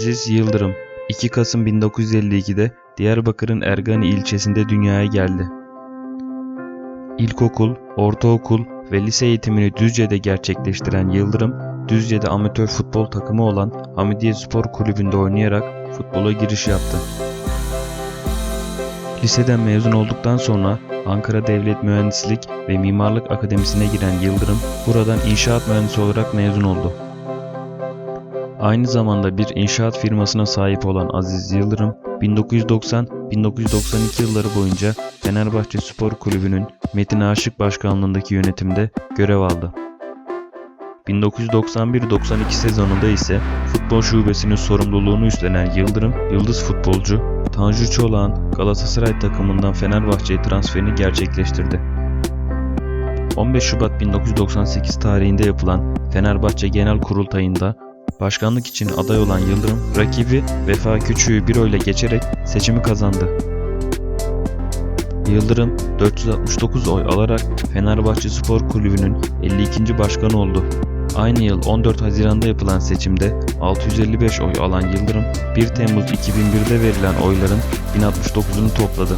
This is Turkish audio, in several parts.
Aziz Yıldırım 2 Kasım 1952'de Diyarbakır'ın Ergani ilçesinde dünyaya geldi. İlkokul, ortaokul ve lise eğitimini Düzce'de gerçekleştiren Yıldırım, Düzce'de amatör futbol takımı olan Hamidiye Spor Kulübü'nde oynayarak futbola giriş yaptı. Liseden mezun olduktan sonra Ankara Devlet Mühendislik ve Mimarlık Akademisi'ne giren Yıldırım, buradan inşaat mühendisi olarak mezun oldu. Aynı zamanda bir inşaat firmasına sahip olan Aziz Yıldırım, 1990-1992 yılları boyunca Fenerbahçe Spor Kulübü'nün Metin Aşık başkanlığındaki yönetimde görev aldı. 1991-92 sezonunda ise futbol şubesinin sorumluluğunu üstlenen Yıldırım, yıldız futbolcu Tanju Çolak'ın Galatasaray takımından Fenerbahçe'ye transferini gerçekleştirdi. 15 Şubat 1998 tarihinde yapılan Fenerbahçe Genel Kurultayı'nda başkanlık için aday olan Yıldırım, rakibi Vefa Küçük'ü bir oyla geçerek seçimi kazandı. Yıldırım 469 oy alarak Fenerbahçe Spor Kulübü'nün 52. başkanı oldu. Aynı yıl 14 Haziran'da yapılan seçimde 655 oy alan Yıldırım, 1 Temmuz 2001'de verilen oyların 1069'unu topladı.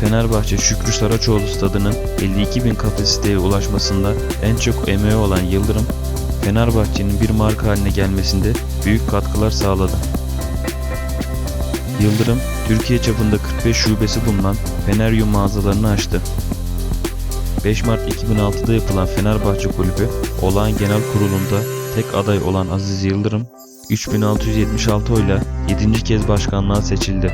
Fenerbahçe Şükrü Saraçoğlu stadının 52 bin kapasiteye ulaşmasında en çok emeği olan Yıldırım, Fenerbahçe'nin bir marka haline gelmesinde büyük katkılar sağladı. Yıldırım, Türkiye çapında 45 şubesi bulunan Feneryum mağazalarını açtı. 5 Mart 2006'da yapılan Fenerbahçe Kulübü olağan genel kurulunda tek aday olan Aziz Yıldırım 3676 oyla 7. kez başkanlığa seçildi.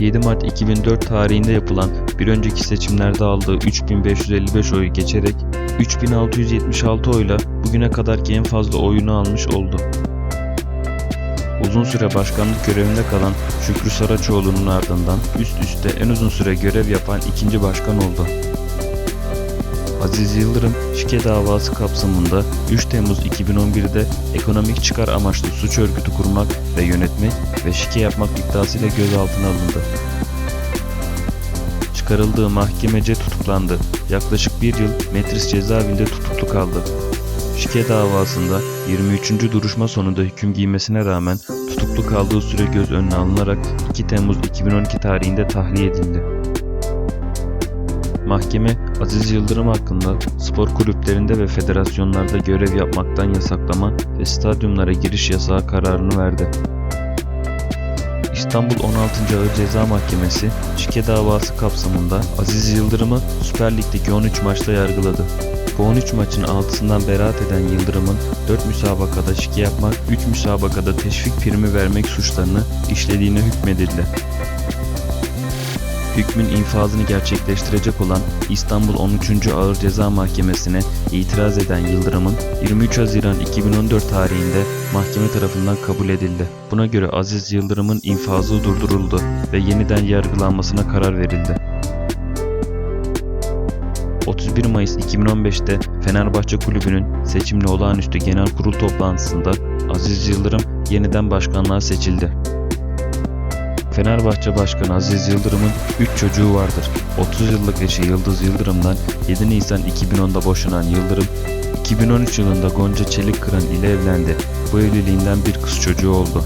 7 Mart 2004 tarihinde yapılan bir önceki seçimlerde aldığı 3555 oyu geçerek 3676 oyla bugüne kadarki en fazla oyunu almış oldu. Uzun süre başkanlık görevinde kalan Şükrü Saraçoğlu'nun ardından üst üste en uzun süre görev yapan ikinci başkan oldu. Aziz Yıldırım şike davası kapsamında 3 Temmuz 2011'de ekonomik çıkar amaçlı suç örgütü kurmak ve yönetmek ve şike yapmak iddiasıyla gözaltına alındı. Çıkarıldığı mahkemece tutuklandı. Yaklaşık bir yıl Metris cezaevinde tutuklu kaldı. Şike davasında 23. duruşma sonunda hüküm giymesine rağmen tutuklu kaldığı süre göz önüne alınarak 2 Temmuz 2012 tarihinde tahliye edildi. Mahkeme Aziz Yıldırım hakkında spor kulüplerinde ve federasyonlarda görev yapmaktan yasaklama ve stadyumlara giriş yasağı kararını verdi. İstanbul 16. Ağır Ceza Mahkemesi şike davası kapsamında Aziz Yıldırım'ı Süper Lig'deki 13 maçta yargıladı. Bu 13 maçın 6'sından beraat eden Yıldırım'ın 4 müsabakada şike yapmak, 3 müsabakada teşvik primi vermek suçlarını işlediğine hükmedildi. Hükmün infazını gerçekleştirecek olan İstanbul 13. Ağır Ceza Mahkemesi'ne itiraz eden Yıldırım'ın 23 Haziran 2014 tarihinde mahkeme tarafından kabul edildi. Buna göre Aziz Yıldırım'ın infazı durduruldu ve yeniden yargılanmasına karar verildi. 31 Mayıs 2015'te Fenerbahçe Kulübü'nün seçimli olağanüstü genel kurul toplantısında Aziz Yıldırım yeniden başkanlığa seçildi. Fenerbahçe Başkanı Aziz Yıldırım'ın 3 çocuğu vardır. 30 yıllık eşi Yıldız Yıldırım'dan 7 Nisan 2010'da boşanan Yıldırım, 2013 yılında Gonca Çelikkıran ile evlendi. Bu evliliğinden bir kız çocuğu oldu.